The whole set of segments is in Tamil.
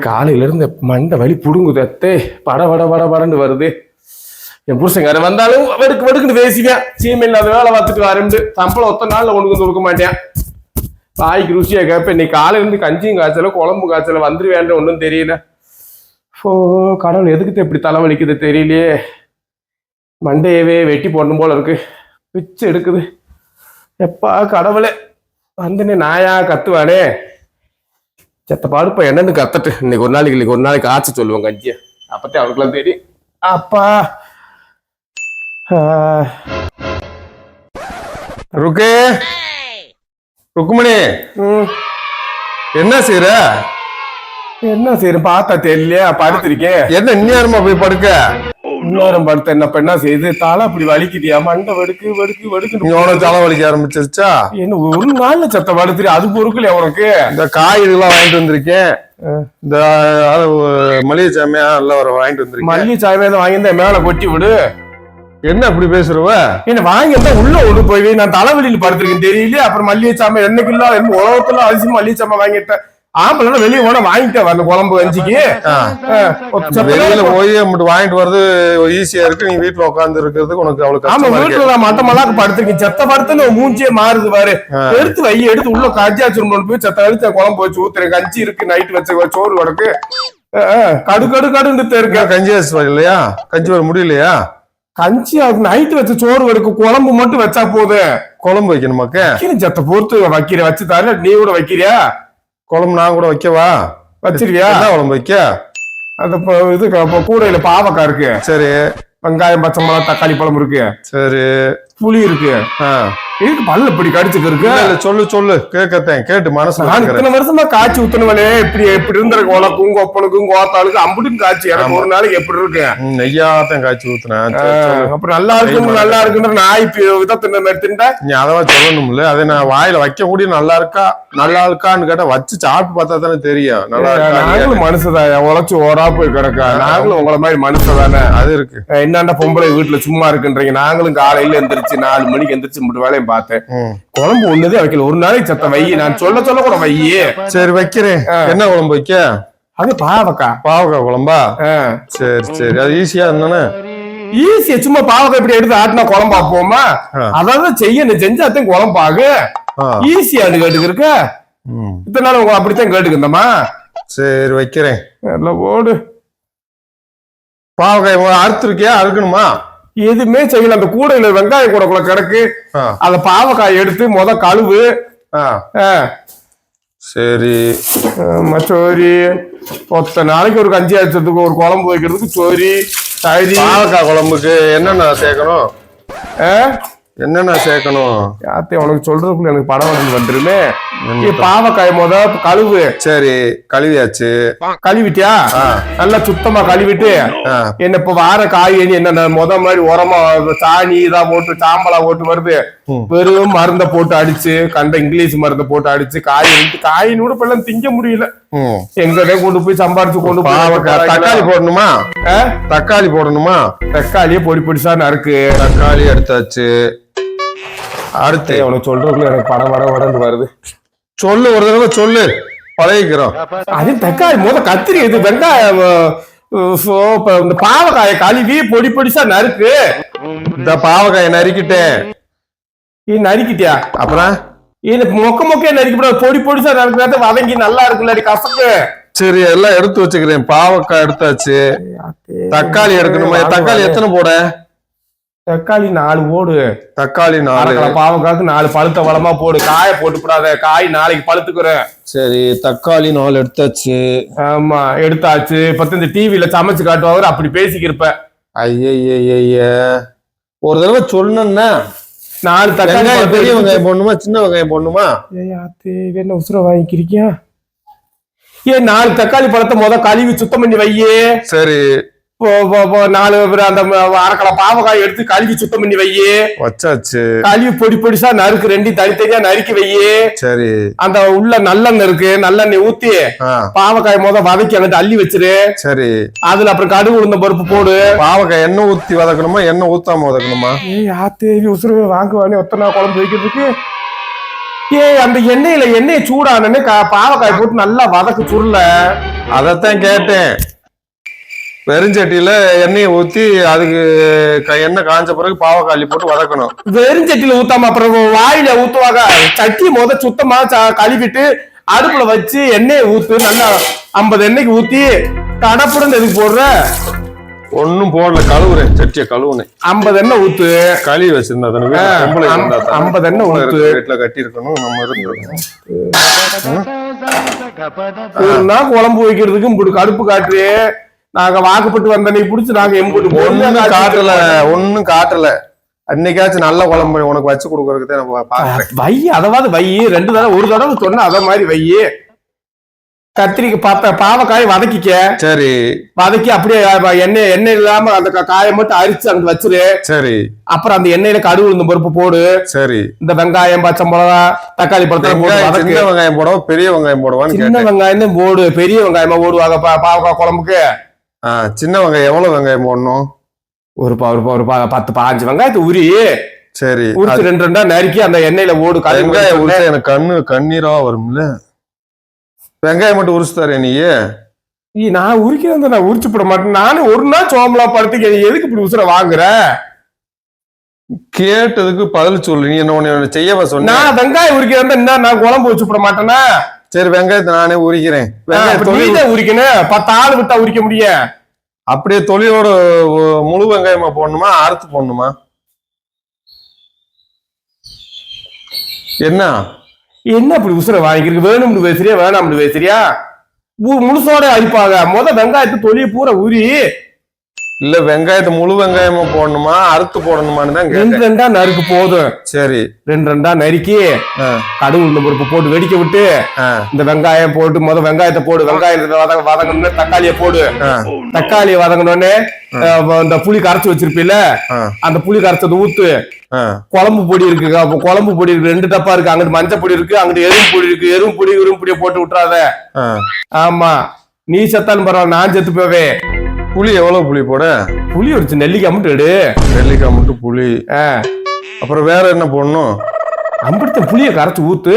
காலையிலேருந்து மண்டை வலி புடுங்குது அத்தே. பட பட பட படன்னு வருது. என் புருஷங்கார வந்தாலும் வெடுக்கு வெடுக்குன்னு பேசிவேன் சீமை இல்லாத வேலை பார்த்துட்டு வரேன் சம்பளம் ஒத்த நாளில் கொண்டு வந்து கொடுக்க மாட்டேன். தாய்க்கு ருசியாக கேட்பேன் இன்னைக்கு காலையில இருந்து கஞ்சியும் காய்ச்சல குழம்பு காய்ச்சல வந்துருவேன்ற ஒன்றும் தெரியல. ஓ கடவுள் எதுக்கு இப்படி தலைவலிக்குது தெரியலையே. மண்டையவே வெட்டி போடணும் போல இருக்கு. பிச்சு எடுக்குது. எப்பா கடவுளே. வந்துன்னு நாயா கத்துவானே. செத்த பாடுப்பா என்னன்னு கத்தட்டு. இன்னைக்கு ஒரு நாளைக்கு இன்னைக்கு ஒரு நாளைக்கு ஆச்சு சொல்லுவோம் கஞ்சிய. அப்பத்தே அவனுக்குலாம் தெரியும் அப்பா. ருக்கு. ருக்குமணி. என்ன செய்யற என்ன சரி பார்த்தா தெரியலையா? படுத்திருக்கேன். என்ன இந்நேரமா போய் படுக்க? இன்னொரு படுத்த என்ன பண்ணா செய்யுது தலை அப்படி வலிக்குதியா? மண்டை வெடுக்கு வெடுக்கு வெடுக்கு இவன தலை வலிக்க ஆரம்பிச்சிருச்சா? என்ன ஒரு நாள்ல சத்த படுத்துரு அது பொறுக்கல உனக்கு? இந்த காய்கறிலாம் வாங்கிட்டு வந்திருக்கேன். இந்த மளிகை சாமியா எல்லாம் வர வாங்கிட்டு வந்திருக்கேன். மல்லிகை சாயமே வாங்கியிருந்தா மேல கொட்டி விடு. என்ன அப்படி பேசுறவ? என்ன வாங்கியிருந்தா உள்ள ஒண்ணு போய் நான் தலைவலியில் படுத்திருக்கேன் தெரியல அப்புறம் மல்லிகை சாமை என்னைக்கு இல்ல என்ன உலகத்துல அதிசயம் மல்லிகை சாமை வாங்கிட்டேன். ஆம்பளை வெளியே போனா வாங்கிட்டேன் வரல குழம்பு சத்த வெளியில போய் மட்டும் வாங்கிட்டு வர்றது ஈஸியா இருக்கு. நீ வீட்டுல உட்கார்ந்து இருக்கிறதுக்கு உனக்கு அவ்வளவு ஆமா வீட்டுல நான் மட்ட மல்லாக்கு படுத்திருக்கேன். செத்த படுத்துன்னு மூஞ்சியே மாறுது பாரு. எடுத்து வை எடுத்து உள்ள கஞ்சி வச்சிருந்தோம் போய் செத்த எடுத்து குழம்பு வச்சு ஊத்துறேன். கஞ்சி இருக்கு நைட் வச்ச சோறு வடக்கு. கடு கடு கடுன்னு இருக்கு. கஞ்சி வச்சு இல்லையா? கஞ்சி வர முடியலையா? கஞ்சி நைட் வச்ச சோறு வடக்கு. குழம்பு மட்டும் வச்சா போதும். குழம்பு வைக்கணுமாக்க? செத்த பொறுத்து வைக்கிற வச்சு தர நீ கூட வைக்கிறியா? குழம்பு நான் கூட வைக்கவா? வச்சிருவியா? என்ன குழம்பு வைக்க? அந்த ப- இது கூடையில பாவக்காய் இருக்கு. சரி. வெங்காயம் பச்சை மிளகா தக்காளி பழம் இருக்கு. சரி. புளி இருக்கு. ஆ. இதுக்கு பல்ல இப்படி கடிச்சுக்கு இருக்கு? இல்ல, சொல்லு சொல்லு. கேட்கத்தேன் கேட்டு மனசுல நான். இத்தனை வருஷமா காய்ச்சி ஊத்துனவளே இப்படி எப்படி இருந்திருக்கு. உனக்கும் உங்க ஒப்பனுக்கும் கோத்தாளுக்கும் அம்புட்டும் காய்ச்சி. எனக்கு ஒரு நாளைக்கு எப்படி இருக்கு? நெய்யாத்தான் காய்ச்சி ஊத்துனேன். அப்புறம் நல்லா இருக்கு நல்லா இருக்குன்ற நாய் விதத்தின மாதிரி திண்டா நீ அதெல்லாம் சொல்லணும்ல. அதை நான் வாயில வைக்க கூடிய நல்லா இருக்கா? நல்லா இருக்கான்னு கேட்டா வச்சு சாப்பிட்டு பார்த்தா தானே தெரியும். நல்லா இருக்கா? நாங்களும் மனுஷதாயா? உழைச்சு ஓரா போய் கிடக்கா? நாங்களும் உங்களை மாதிரி மனுஷதானே? அது இருக்கு. என்னண்டா பொம்பளை வீட்டுல சும்மா இருக்குன்றீங்க? நாங்களும் காலையில எந்திரிச்சு நாலு மணிக்கு எந்திரிச்சு மட்டும் வேலையும் பார்த்தேன். குழம்பு ஒண்ணுதே வைக்கல. ஒரு நாளைக்கு சத்த வை நான் சொல்ல சொல்ல கூட வை சரி வைக்கிறேன். என்ன குழம்பு வைக்க? அது பாவக்கா பாவக்காய் குழம்பா? சரி சரி. அது ஈஸியா இருந்தானே? ஈஸியா சும்மா பாவக்காய் இப்படி எடுத்து ஆட்டினா குழம்பா போமா. அதான் செய்ய செஞ்சாத்தையும் குழம்பாகு. ஆ. ஈஸியான்னு கேட்டுக்கு இருக்க. இத்தனை நாள் உங்களை அப்படித்தான் கேட்டுக்கிந்தம்மா சரி வைக்கிறேன். எல்லாம் ஓடு. பாவக்காய் அறுத்துருக்கியா? அறுக்கணுமா? எதுவுமே செய்யல. அந்த கூடையில வெங்காயம் கூடக்குள்ள கிடக்கு. ஆ. அந்த பாவக்காய் எடுத்து முத கழுவு. சரி. ஆமா, சோரி ஒத்த நாளைக்கு ஒரு கஞ்சி அடிச்சதுக்கு ஒரு குழம்பு வைக்கிறதுக்கு சோரி தயிரி. பாவக்காய் குழம்புக்கு என்னென்ன சேர்க்கணும்? ஆ? என்னென்ன சேர்க்கணும்? யாத்தே உனக்கு சொல்றதுக்குள்ள எனக்கு படம் வந்து வந்துருமே. பாவக்காய் முத கழுவு. சரி கழுவியாச்சு. கழுவிட்டியா. நல்லா சுத்தமா கழுவிட்டு என்ன இப்ப வார காய் என்ன முத மாதிரி உரமா சாணி இதா போட்டு சாம்பலா போட்டு வருது. வெறும் மருந்த போட்டு அடிச்சு கண்ட இங்கிலீஷ் மருந்த போட்டு அடிச்சு காய் காயின் கூட இப்ப திங்க முடியல. ம். எங்கதே கொண்டு போய் சம்பாரிச்சு கொண்டு போய் தக்காளி போடணுமா? தக்காளி போடணுமா? தக்காளியே பொடி பொடிசா நறுக்கு. தக்காளி எடுத்தாச்சு. அடுத்து. உனக்கு சொல்றதுக்குள்ள எனக்கு படம் வட வடன்னு வருது. சொல்லு ஒரு தடவை சொல்லு. பழகிக்கிறோம். அது தக்காளி முத கத்திரி இது வெங்காயம் இந்த பாவக்காயை கழுவி பொடி பொடிசா நறுக்கு. இந்த பாவக்காயை நறுக்கிட்டேன். நீ நறுக்கிட்டியா? அப்புறம்? இது மொக்க மொக்கையா நறுக்கப்படாது பொடி பொடிசா நறுக்கிறத வதங்கி நல்லா இருக்குல்ல கசக்கு. சரி எல்லாம் எடுத்து வச்சுக்கிறேன். பாவக்காய் எடுத்தாச்சு. தக்காளி எடுக்கணுமா? தக்காளி எத்தனை போட? தக்காளி நாலு ஓடு தக்காளி நாலு. பாவக்காக்கு நாலு பழுத்த வளமா போடு. காய போட்டு போடாத. காய் நாளைக்கு பழுத்துக்கிறேன் சரி தக்காளி நாலு எடுத்தாச்சு. ஆமா எடுத்தாச்சு. பத்து இந்த டிவில சமைச்சு காட்டுவாங்க அப்படி பேசிக்கிருப்ப. ஐய ஒரு தடவை சொன்னேன்னா. நாலு தக்காளி பெரிய வெங்காயம் போடணுமா? சின்ன வெங்காயம் போடணுமா? என்ன உசுர வாங்கிக்கிறியா ஏன் நாலு தக்காளி பழத்தை முத கழுவி சுத்தம் பண்ணி வையே. சரி. நாலு அந்த அரைக்கலை பாவக்காய் எடுத்து கழுவி சுத்தம் பண்ணி வையே. வச்சாச்சு. கழுவி பொடி பொடிசா நறுக்கு ரெண்டையும் தனித்தனியா நறுக்கி வையே. சரி. அந்த உள்ள நல்லெண்ணெய் இருக்கு. நல்லெண்ணெய் ஊத்தி பாவக்காய் முத வதக்கி அங்கிட்டு அள்ளி வச்சிரு. சரி. அதுல அப்புறம் கடுகு உளுந்த பருப்பு போடு. பாவக்காய் எண்ணெய் ஊத்தி வதக்கணுமா? எண்ணெய் ஊத்தாம வதக்கணுமா? ஏய் ஆத்தேவி உசுறு வாங்குவானே. ஒத்தனா குழம்பு வைக்கிறதுக்கு. ஏய் அந்த எண்ணெயில எண்ணெய் சூடானே பாவக்காய் போட்டு நல்லா வதக்கு சுருள. அதைத்தான் கேட்டேன். வெறுஞ்சட்டியில எண்ணெயை ஊத்தி அதுக்கு எண்ணெய் காஞ்ச பிறகு பாவக்காளி போட்டு வதக்கணும். வெறும் சட்டியில ஊத்தாம அப்புறம் வாயில ஊத்துவாங்க. சட்டி முத சுத்தமா கழுவிட்டு அடுப்புல வச்சு எண்ணெயை ஊத்து நல்லா ஐம்பது எண்ணெய்க்கு ஊத்தி கடப்புடன் எதுக்கு போடுற. ஒண்ணும் போடல கழுவுறேன். சட்டியை கழுவுனேன். ஐம்பது எண்ணெய் ஊத்து. களி வச்சிருந்தா தானே. ஐம்பது எண்ணெய் ஊத்து. வீட்டுல கட்டி இருக்கணும் நம்ம இருந்திருக்கணும். குழம்பு வைக்கிறதுக்கு இப்படி கடுப்பு காட்டு நாங்க வாக்குப்பட்டு வந்த நீ புடிச்சு நாங்க எம்புட்டு ஒண்ணும் காட்டல ஒண்ணும் காட்டல. அன்னைக்காச்சும் நல்ல குழம்பு உனக்கு வச்சு கொடுக்கறதுக்கு நான் பாக்குறேன். வை அதாவது வை ரெண்டு தடவை ஒரு தடவை சொன்ன அத மாதிரி வை கத்திரிக்காய் பாப்ப பாவக்காய் வதக்கிக்க. சரி. வதக்கி அப்படியே எண்ணெய் எண்ணெய் இல்லாம அந்த காயை மட்டும் அரிச்சு அங்க வச்சிரு. சரி. அப்புறம் அந்த எண்ணெயில கடுகு உளுந்த பருப்பு போடு. சரி. இந்த வெங்காயம் பச்சை மிளகா தக்காளி பழத்தை வதக்கு. சின்ன வெங்காயம் போடவா பெரிய வெங்காயம் போடவான்னு சின்ன வெங்காயம் போடு. பெரிய வெங்காயமா போடுவாங்க பாவக்காய் குழம்புக்கு. ஆ, சின்ன வெங்காயம் எவ்வளவு வெங்காயம் போடணும்? ஒரு ப- ஒரு ப- ஒரு ப- பத்து பாஞ்சு வெங்காயத்தை உரி. சரி உரிச்சு ரெண்டு ரெண்டா நறுக்கி அந்த எண்ணெயில ஓடு அது கடுகு வெங்காயம் உரிச்சா எனக்கு கண்ணு கண்ணீரா வரும்ல? வெங்காயம் மட்டும் உரிச்சு தரேன் நீ ஈ, நான் உரிக்கிறது நான் உரிச்சு போட மாட்டேன். நானும் ஒரு நாள் சோம்பலா படுத்துக்க எதுக்கு இப்படி உசுர வாங்குற? கேட்டதுக்கு பதில் சொல்லு. நீ என்ன உன்னை செய்யவா சொன்ன? நான் வெங்காயம் உரிக்கிறதா என்ன நான் குழம்பு வச்சு போட மாட்டேனா? சரி வெங்காயத்தை நானே உரிக்கிறேன். வெங்காயம் தொழில் நீதான் உரிக்கணும். பத்து ஆள் விட்டா உரிக்க முடியும். அப்படியே தொழிலோட முழு வெங்காயமா போடணுமா? அறுத்து போடணுமா? என்ன? என்ன அப்படி உசுரை வாங்கிருக்கு வேணும்னு பேசுறியா? வேணாம்னு பேசுறியா? முழுசோட அரிப்பாங்க முத வெங்காயத்தை தொழில் பூரா உரி. இல்ல வெங்காயத்தை முழு வெங்காயமா போடணுமா அறுத்து போடணுமான்னு தான் ரெண்டு ரெண்டா நறுக்கு போதும். சரி. ரெண்டு ரெண்டா நறுக்கி கடுகு உளுந்த பருப்பு போட்டு வெடிக்க விட்டு இந்த வெங்காயம் போட்டு முத வெங்காயத்தை போடு. வெங்காயத்தை வதங்க வதங்கணும்னு தக்காளியை போடு. தக்காளியை வதங்கினோடனே இந்த புளி கரைச்சு வச்சிருப்பீல அந்த புளி கரைச்சது ஊத்து. குழம்பு பொடி இருக்கு. அப்ப குழம்பு பொடி இருக்கு. ரெண்டு டப்பா இருக்கு. அங்கிட்டு மஞ்சள் பொடி இருக்கு. அங்கிட்டு எறும்பு பொடி இருக்கு. எறும்பு பொடி எறும்பு பொடியை போட்டு விட்டுறாத. ஆமா. நீ செத்தாலும் பரவாயில்ல. நான் செத்து போவே புளி எவ்வளவு புளி போட? புளி வச்சு நெல்லிக்காய் மட்டும் எடு. நெல்லிக்காய் மட்டும் புளி. அப்புறம் வேற என்ன போடணும்? அம்பிடுத்த புளியை கரைச்சு ஊத்து.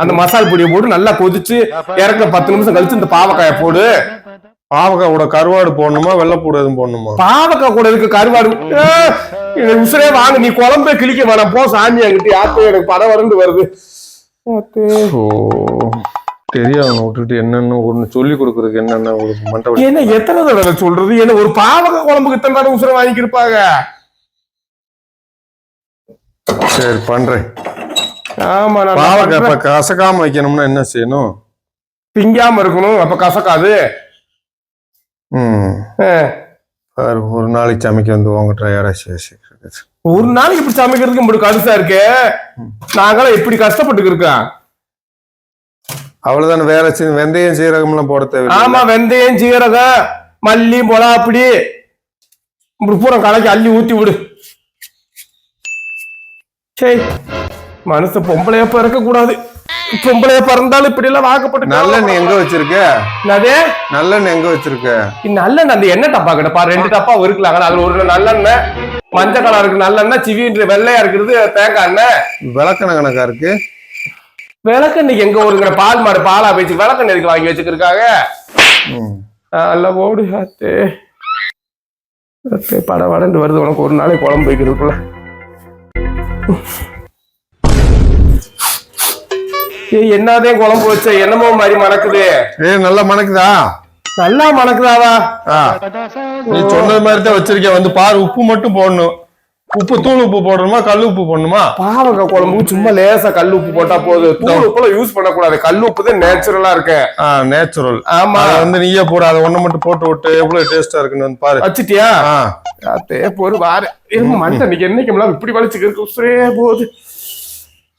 அந்த மசால் பொடியை போட்டு நல்லா கொதிச்சு இறக்க பத்து நிமிஷம் கழிச்சு இந்த பாவக்காயை போடு. பாவக்காய் கூட கருவாடு போடணுமா வெள்ளைப்பூடு எதுவும் போடணுமா? பாவக்காய் கூட இருக்கு கருவாடு. உசுரே வாங்க நீ குழம்பே கிழிக்க வேணாம். போ சாமி அங்கிட்டு யாத்து எனக்கு படம் வரண்டு வருது. ஓ. தெரியாம விட்டுட்டு என்னென்ன ஒண்ணு சொல்லி கொடுக்கறதுக்கு என்னென்ன ஒரு மண்டை வலி. என்ன எத்தனை தடவை சொல்றது? என்ன ஒரு பாவக்காய் குழம்புக்கு இத்தனை தடவை உசுர வாங்கிக்கிருப்பாங்க சரி பண்றேன். ஆமா பாவக்காய் இப்ப. கசக்காம வைக்கணும்னா என்ன செய்யணும்? திங்காம இருக்கணும். அப்ப கசக்காது. ம். ஒரு நாளைக்கு சமைக்க வந்து உங்ககிட்ட யாராச்சும் ஒரு நாளைக்கு இப்படி சமைக்கிறதுக்கு இப்படி கடுசா இருக்கு? நாங்களாம் எப்படி கஷ்டப்பட்டு இருக்கோம் அவ்வளவுதானே வேற வெந்தயம் சீரகம் எல்லாம் போட தேவையில்லை. ஆமா வெந்தயம் சீரகம் மல்லி இப்படி பூரா கலக்கி அள்ளி ஊத்தி விடு. சரி மனுஷ பொம்பளையா பிறக்க கூடாது பொம்பளையா பிறந்தாலும் இப்படி எல்லாம் வாக்கப்பட்டு நல்லெண்ணெய் எங்க வச்சிருக்க? என்னது? நல்லெண்ணெய் எங்க வச்சிருக்க? நல்லெண்ணெய் அந்த எண்ணெய் டப்பா கிட்ட பாரு. ரெண்டு டப்பா இருக்குலாங்க அதுல ஒரு நல்லெண்ணெய் மஞ்சள் கலர் இருக்கு. நல்லெண்ணெய் சிவின்ற வெள்ளையா இருக்கிறது தேங்காய் எண்ணெய். விளக்கண கணக்கா இருக்கு? விளக்கெண்ணெய் எங்க ஒருங்கிற பால் மாடு பாலா வச்சு விளக்கெண்ணெய் இருக்கு வாங்கி வச்சுக்கிருக்காங்க. அல்ல ஓடு அத்தே படம் வடண்டு வருது. உனக்கு ஒரு நாளைக்கு குழம்பு வைக்கிறதுக்குள்ள. ஏய் என்னதே குழம்பு வச்ச? என்னமோ மாதிரி மணக்குது. ஏய் நல்லா மணக்குதா? நல்லா மணக்குதாவா. நீ சொன்னது மாதிரி தான் வச்சிருக்கேன். வந்து பாரு உப்பு மட்டும் போடணும். உப்பு தூள் உப்பு போடணுமா? கல் உப்பு போடணுமா? பாவக்காய் குழம்புக்கு சும்மா லேசா கல் உப்பு போட்டா போதும். தூள் உப்புலாம் யூஸ் பண்ணக்கூடாது. கல் உப்பு தான் நேச்சுரலா இருக்கு. நேச்சுரல் ஆமா. அத வந்து நீயே போட. அதை ஒண்ணு மட்டும் போட்டு விட்டு எவ்வளவு டேஸ்டா இருக்குன்னு பாரு. வச்சிட்டியா? வாரு. இரும்பு மண்டை இன்னைக்கு என்னைக்கு இப்படி வலிச்சுக்கு இருக்கு? உசுரே போகுது.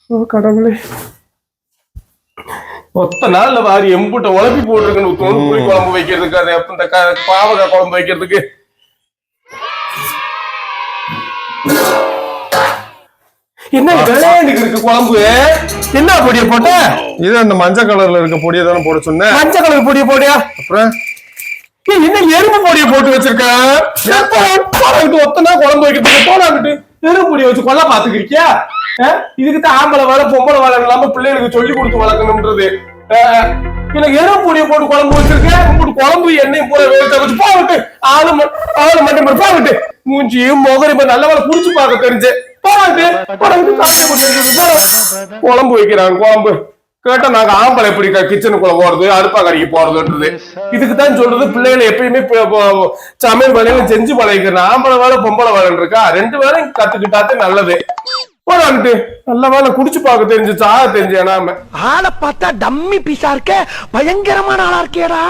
ஓ கடவுளே. ஒத்த நாள்ல வாரி எம்புட்ட உழப்பி புளி குழம்பு வைக்கிறதுக்கு அது இந்த பாவக்காய் குழம்பு வைக்கிறதுக்கு. என்ன விளையாண்டுக்கு இருக்கு குழம்பு? என்ன பொடிய போட்ட? இது அந்த மஞ்சள் கலர்ல இருக்க பொடியை தானே போட சொன்னேன். மஞ்சள் கலர் பொடிய போடியா அப்புறம்? என்ன எறும்பு பொடிய போட்டு வச்சிருக்க? ஒத்தனா குழம்பு வைக்கிறதுக்கு போனாங்கிட்டு எறும்பு பொடிய வச்சு கொல்ல பாத்துக்கிறியா இதுக்கு தான் ஆம்பளை வேலை பொம்பளை வேலை இல்லாம பிள்ளைகளுக்கு சொல்லி கொடுத்து வளர்க்கணும்ன்றது. அஹ், எனக்கு எறும்பு பொடியை போட்டு குழம்பு வச்சிருக்கேன் உங்களுக்கு குழம்பு எண்ணெயும் பூரா வேக வச்சு போகட்டு ஆளு ஆளு மட்டும் போகட்டு மூஞ்சியும் முகரையும் பாரு, நல்ல வேலை குடிச்சு பார்க்க தெரிஞ்சு. போகட்டு குழம்பு வைக்கிறாங்க குழம்பு. கேட்டா நாங்க ஆம்பளை எப்படி கிச்சனுக்குள்ள போறது அடுப்பா கறிக்கு போறதுன்றது. இதுக்கு தான் சொல்றது பிள்ளைகளை எப்பயுமே சமையல் வேலையில செஞ்சு பழகிக்கிறேன். ஆம்பளை வேலை பொம்பளை வேலை இருக்கா? ரெண்டு வேலையும் கத்துக்கிட்டாத்தே நல்லது. போடான்ட்டு. நல்ல வேலை குடிச்சு பார்க்க தெரிஞ்சு சாக தெரிஞ்சு ஆளை பார்த்தா டம்மி பீஸா இருக்க பயங்கரமான ஆளா இருக்கேடா